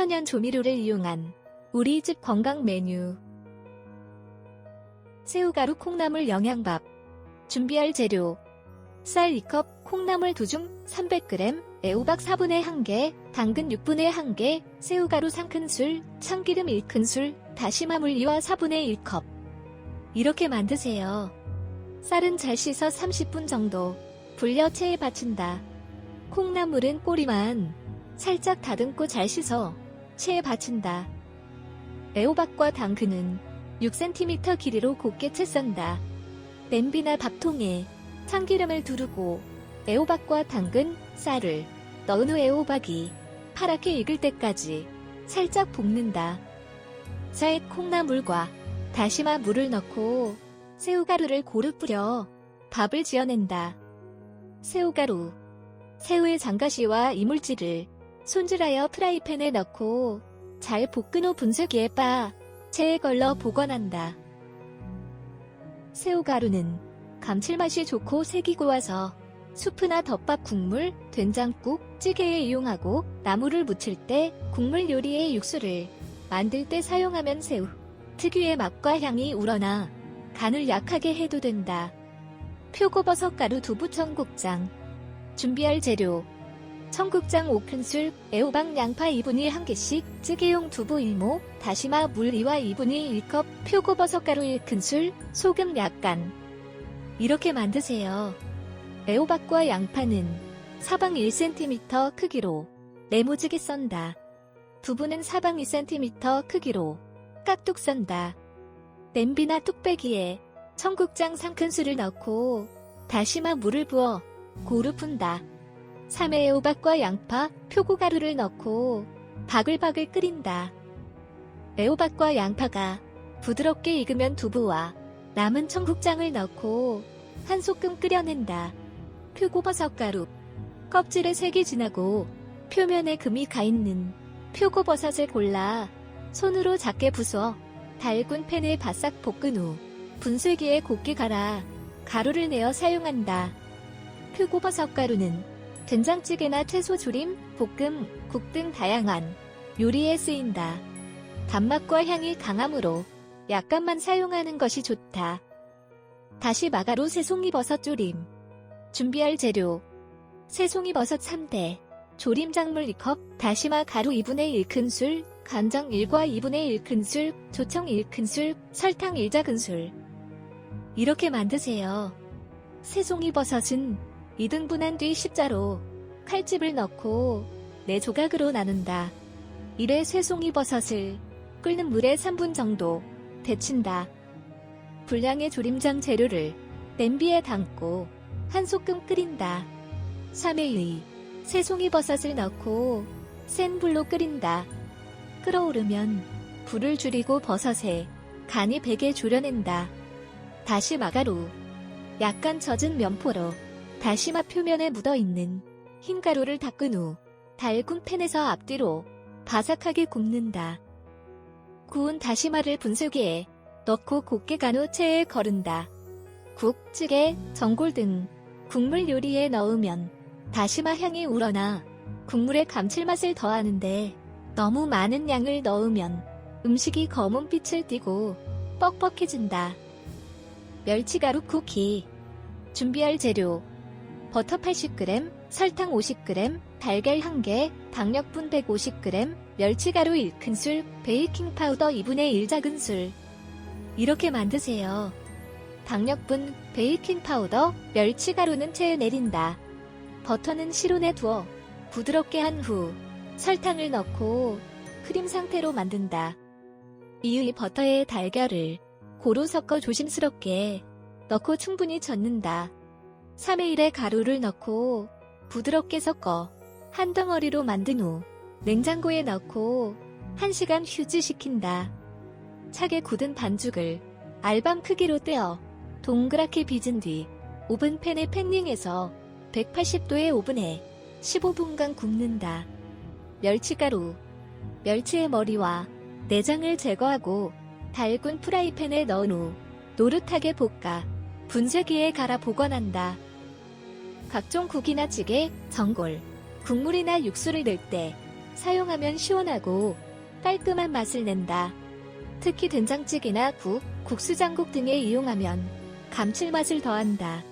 천연 조미료를 이용한 우리 집 건강 메뉴. 새우가루 콩나물 영양밥. 준비할 재료. 쌀 2컵, 콩나물 2줌, 300g, 애호박 4분의 1개, 당근 6분의 1개, 새우가루 3큰술, 참기름 1큰술, 다시마물 2와 4분의 1컵. 이렇게 만드세요. 쌀은 잘 씻어 30분 정도 불려 체에 받친다. 콩나물은 꼬리만 살짝 다듬고 잘 씻어 체에 받친다. 애호박과 당근은 6cm 길이로 곱게 채 썬다. 냄비나 밥통에 참기름을 두르고 애호박과 당근, 쌀을 넣은 후 애호박이 파랗게 익을 때까지 살짝 볶는다. 쌀 콩나물과 다시마 물을 넣고 새우가루를 고루 뿌려 밥을 지어낸다. 새우가루, 새우의 장가시와 이물질을 손질하여 프라이팬에 넣고 잘 볶은 후 분쇄기에 빠 체에 걸러 보관한다. 새우가루는 감칠맛이 좋고 색이 고와서 수프나 덮밥 국물, 된장국, 찌개에 이용하고 나물을 무칠 때 국물 요리의 육수를 만들 때 사용하면 새우 특유의 맛과 향이 우러나 간을 약하게 해도 된다. 표고버섯 가루 두부 청국장 준비할 재료 청국장 5큰술, 애호박 양파 2분의 1개씩, 찌개용 두부 1모, 다시마 물 2와 2분의 1컵, 표고버섯 가루 1큰술, 소금 약간. 이렇게 만드세요. 애호박과 양파는 사방 1cm 크기로 네모지게 썬다. 두부는 사방 2cm 크기로 깍둑 썬다. 냄비나 뚝배기에 청국장 3큰술을 넣고 다시마 물을 부어 고루 푼다. 3회 애호박과 양파, 표고가루를 넣고 바글바글 끓인다. 애호박과 양파가 부드럽게 익으면 두부와 남은 청국장을 넣고 한 소끔 끓여낸다. 표고버섯 가루, 껍질에 색이 진하고 표면에 금이 가 있는 표고버섯을 골라 손으로 작게 부숴 달군 팬에 바싹 볶은 후 분쇄기에 곱게 갈아 가루를 내어 사용한다. 표고버섯 가루는 된장찌개나 채소 조림, 볶음, 국 등 다양한 요리에 쓰인다. 단맛과 향이 강하므로 약간만 사용하는 것이 좋다. 다시 마가로 새송이버섯 조림. 준비할 재료. 새송이버섯 3대, 조림작물 2컵, 다시마 가루 2분의 1큰술, 간장 1과 2분의 1큰술, 조청 1큰술, 설탕 1작은술. 이렇게 만드세요. 새송이버섯은 2등분한 뒤 십자로 칼집을 넣고 4조각으로 나눈다. 이래 새송이 버섯을 끓는 물에 3분 정도 데친다. 분량의 조림장 재료를 냄비에 담고 한 소끔 끓인다. 3회의 새송이 버섯을 넣고 센 불로 끓인다. 끓어오르면 불을 줄이고 버섯에 간이 배게 졸여낸다. 다시 마가루, 약간 젖은 면포로 다시마 표면에 묻어있는 흰 가루를 닦은 후 달군 팬에서 앞뒤로 바삭하게 굽는다. 구운 다시마를 분쇄기에 넣고 곱게 간 후 체에 거른다. 국, 찌개, 전골 등 국물 요리에 넣으면 다시마 향이 우러나 국물의 감칠맛을 더하는데 너무 많은 양을 넣으면 음식이 검은 빛을 띠고 뻑뻑해진다. 멸치가루 쿠키 준비할 재료 버터 80g, 설탕 50g, 달걀 1개, 당력분 150g, 멸치가루 1큰술, 베이킹 파우더 2분의 1 작은술. 이렇게 만드세요. 당력분, 베이킹 파우더, 멸치가루는 체에 내린다. 버터는 실온에 두어 부드럽게 한 후 설탕을 넣고 크림 상태로 만든다. 이의 버터에 달걀을 고루 섞어 조심스럽게 넣고 충분히 젓는다. 3회 1에 가루를 넣고 부드럽게 섞어 한 덩어리로 만든 후 냉장고에 넣고 1시간 휴지시킨다. 차게 굳은 반죽을 알밤 크기로 떼어 동그랗게 빚은 뒤 오븐팬에 팬닝해서 180도의 오븐에 15분간 굽는다. 멸치가루, 멸치의 머리와 내장을 제거하고 달군 프라이팬에 넣은 후 노릇하게 볶아 분쇄기에 갈아 보관한다. 각종 국이나 찌개, 전골, 국물이나 육수를 넣을 때 사용하면 시원하고 깔끔한 맛을 낸다. 특히 된장찌개나 국, 국수장국 등에 이용하면 감칠맛을 더한다.